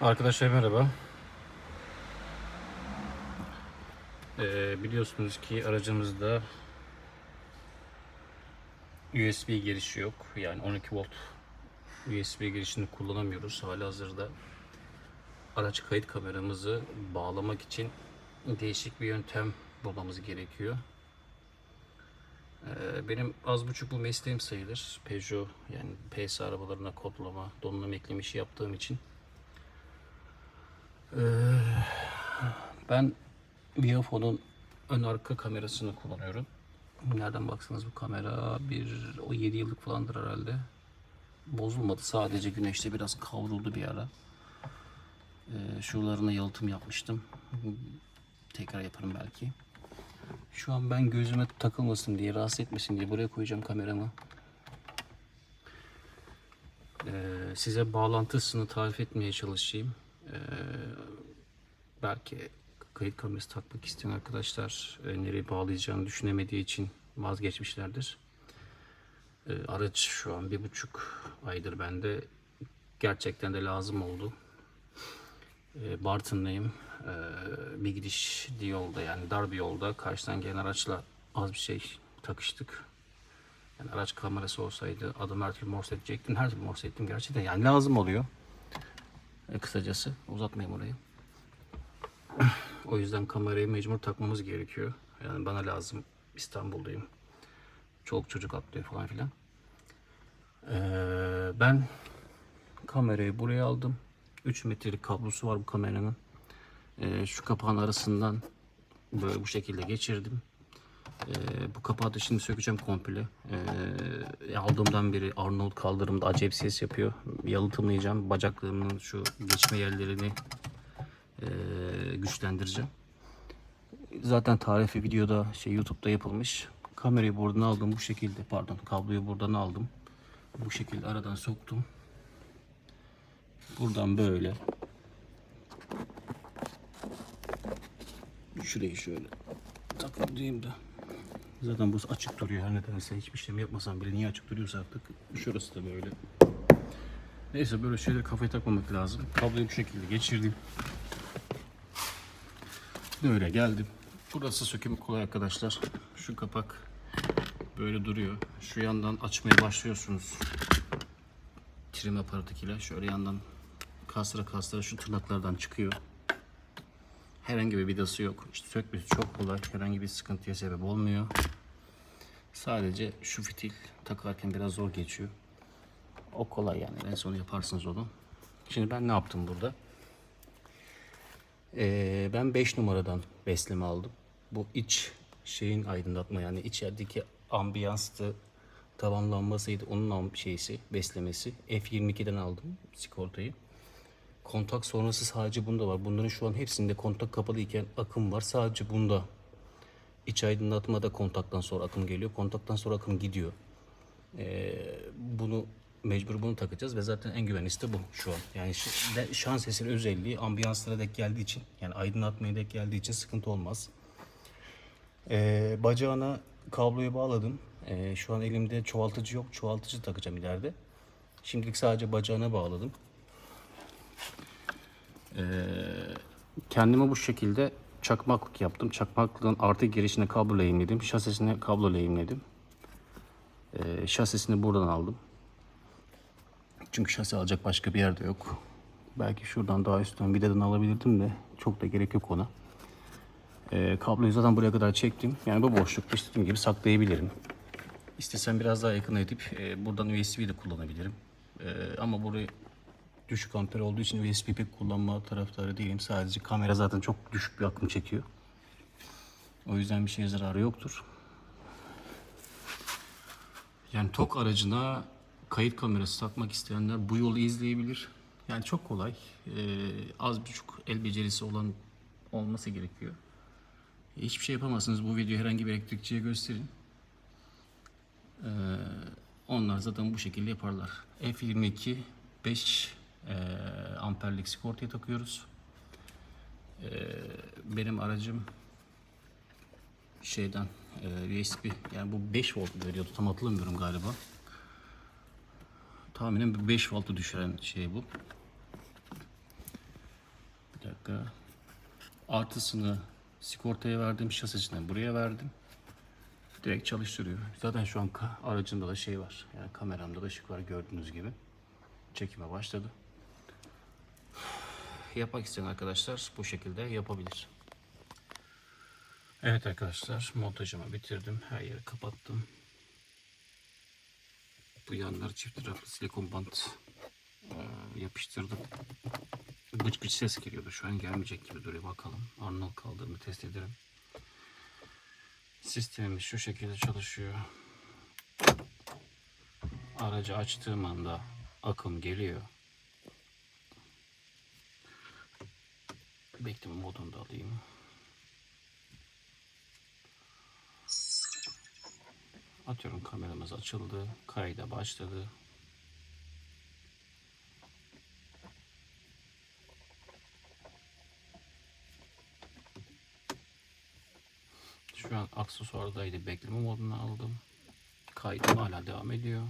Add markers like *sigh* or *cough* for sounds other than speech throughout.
Arkadaşlar merhaba. Ee, biliyorsunuz ki aracımızda USB girişi yok. Yani 12 volt USB girişini kullanamıyoruz. Hala hazırda araç kayıt kameramızı bağlamak için değişik bir yöntem bulmamız gerekiyor. Ee, benim az buçuk bu mesleğim sayılır. Peugeot yani PS arabalarına kodlama, donanım ekleme işi yaptığım için ee, ben Viafo'nun ön arka kamerasını kullanıyorum. Nereden baksanız bu kamera bir o 7 yıllık falandır herhalde. Bozulmadı sadece güneşte biraz kavruldu bir ara. Ee, şuralarına yalıtım yapmıştım. Tekrar yaparım belki. Şu an ben gözüme takılmasın diye, rahatsız etmesin diye buraya koyacağım kameramı. Ee, size bağlantısını tarif etmeye çalışayım. Ee, belki kayıt kamerası takmak isteyen arkadaşlar e, nereye bağlayacağını düşünemediği için vazgeçmişlerdir. Ee, araç şu an bir buçuk aydır bende. Gerçekten de lazım oldu. Ee, Bartın'dayım. Ee, bir gidiş yolda yani dar bir yolda karşıdan gelen araçla az bir şey takıştık. Yani araç kamerası olsaydı adım her türlü morse edecektim. Her türlü morse ettim gerçekten. Yani lazım oluyor. E, kısacası uzatmayayım orayı. O yüzden kamerayı mecbur takmamız gerekiyor. Yani bana lazım. İstanbul'dayım. Çoluk çocuk atlıyor falan filan. Ee, ben kamerayı buraya aldım. 3 metrelik kablosu var bu kameranın. Ee, şu kapağın arasından böyle bu şekilde geçirdim. Ee, bu kapağı da şimdi sökeceğim komple. Ee, aldığımdan beri Arnold kaldırımda acayip ses yapıyor. Yalıtımlayacağım. Bacaklarımın şu geçme yerlerini e, güçlendireceğim. Zaten tarifi videoda şey YouTube'da yapılmış. Kamerayı buradan aldım bu şekilde. Pardon kabloyu buradan aldım. Bu şekilde aradan soktum. Buradan böyle. Şurayı şöyle takayım da. Zaten bu açık duruyor her nedense hiçbir işlem yapmasam bile niye açık duruyorsa artık şurası da böyle. Neyse böyle şeyleri kafaya takmamak lazım. Kabloyu bu şekilde geçirdim. Böyle geldim. Burası sökümü kolay arkadaşlar. Şu kapak böyle duruyor. Şu yandan açmaya başlıyorsunuz. Trim aparatıyla şöyle yandan kastıra kastıra şu tırnaklardan çıkıyor. Herhangi bir vidası yok. İşte sökmesi çok kolay. Herhangi bir sıkıntıya sebep olmuyor. Sadece şu fitil takarken biraz zor geçiyor. O kolay yani. En son yaparsınız onu. Şimdi ben ne yaptım burada? Ee, ben 5 numaradan besleme aldım. Bu iç şeyin aydınlatma yani içerideki ambiyanstı tamamlanmasıydı onun şeysi beslemesi. F22'den aldım sigortayı. Kontak sonrası sadece bunda var. Bunların şu an hepsinde kontak kapalı iken akım var. Sadece bunda iç aydınlatmada kontaktan sonra akım geliyor. Kontaktan sonra akım gidiyor. Ee, bunu mecbur bunu takacağız ve zaten en güvenlisi de bu şu an. Yani şans eseri özelliği ambiyanslara dek geldiği için yani aydınlatmaya dek geldiği için sıkıntı olmaz. Ee, bacağına kabloyu bağladım. Ee, şu an elimde çoğaltıcı yok. Çoğaltıcı takacağım ileride. Şimdilik sadece bacağına bağladım. Kendime bu şekilde çakmaklık yaptım. Çakmaklığın artı girişine kablo lehimledim. Şasisine kablo lehimledim. Ee, şasisini buradan aldım. Çünkü şasi alacak başka bir yerde yok. Belki şuradan daha üstten vidadan alabilirdim de çok da gerek yok ona. Ee, kabloyu zaten buraya kadar çektim. Yani bu boşlukta istediğim gibi saklayabilirim. İstesem biraz daha yakın edip e, buradan USB de kullanabilirim. E, ama burayı düşük amper olduğu için USB pek kullanma taraftarı değilim. Sadece kamera zaten çok düşük bir akım çekiyor. O yüzden bir şeye zararı yoktur. Yani TOK aracına kayıt kamerası takmak isteyenler bu yolu izleyebilir. Yani çok kolay. Ee, az buçuk el becerisi olan olması gerekiyor. Hiçbir şey yapamazsınız. Bu videoyu herhangi bir elektrikçiye gösterin. Ee, onlar zaten bu şekilde yaparlar. F22 5 e, amperlik sigortaya takıyoruz. Ee, benim aracım şeyden e, USB yani bu 5 volt veriyordu tam hatırlamıyorum galiba. Tahminen bir 5 voltu düşüren şey bu. dakika. Artısını sigortaya verdim, şasisine buraya verdim. Direkt çalıştırıyor. Zaten şu an aracımda da şey var. Yani kameramda da ışık var gördüğünüz gibi. Çekime başladı. *sighs* Yapmak isteyen arkadaşlar bu şekilde yapabilir. Evet arkadaşlar montajımı bitirdim. Her yeri kapattım. Bu yanları çift taraflı silikon bant e, yapıştırdım. Gıç gıç ses geliyordu. Şu an gelmeyecek gibi duruyor. Bakalım. Arnold kaldığımı test ederim. Sistemimiz şu şekilde çalışıyor. Aracı açtığım anda akım geliyor. Bekleme modunu da alayım. Atıyorum kameramız açıldı. Kayda başladı. Şu an aksesuardaydı. Bekleme moduna aldım. Kaydım hala devam ediyor.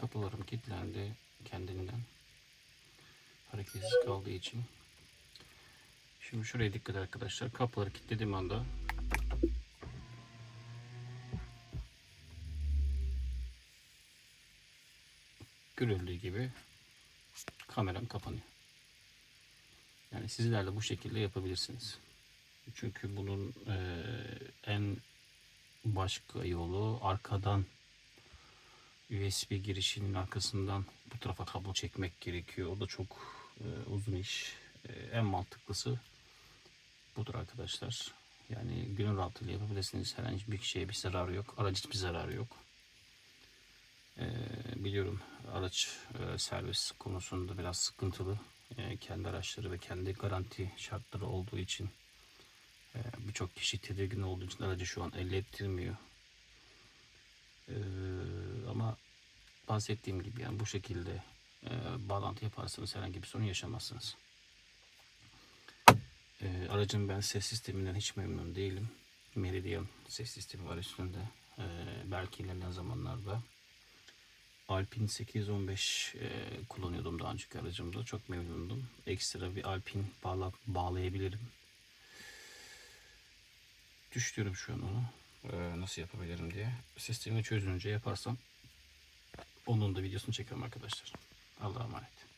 Kapılarım kilitlendi kendinden. Hareketsiz kaldığı için. Şimdi şuraya dikkat arkadaşlar. Kapıları kilitlediğim anda görüldüğü gibi kameram kapanıyor. Yani sizler de bu şekilde yapabilirsiniz. Çünkü bunun eee, en başka yolu arkadan USB girişinin arkasından bu tarafa kablo çekmek gerekiyor. O da çok eee, uzun iş. Eee, en mantıklısı budur arkadaşlar. Yani gönül rahatlığıyla yapabilirsiniz. Herhangi bir kişiye bir zararı yok. Araç hiçbir zararı yok. Eee, biliyorum araç eee, servis konusunda biraz sıkıntılı. Eee, kendi araçları ve kendi garanti şartları olduğu için eee, birçok kişi tedirgin olduğu için aracı şu an elde ettirmiyor. Eee, ama bahsettiğim gibi yani bu şekilde eee, bağlantı yaparsanız herhangi bir sorun yaşamazsınız. Eee, aracın ben ses sisteminden hiç memnun değilim. Meridian ses sistemi var üstünde. Eee, belki ilerleyen zamanlarda Alpine 815 e, kullanıyordum daha önceki aracımda. Çok memnundum. Ekstra bir Alpine bağla, bağlayabilirim. Düşünüyorum şu an onu. E, nasıl yapabilirim diye. Sistemi çözünce yaparsam onun da videosunu çekerim arkadaşlar. Allah'a emanet.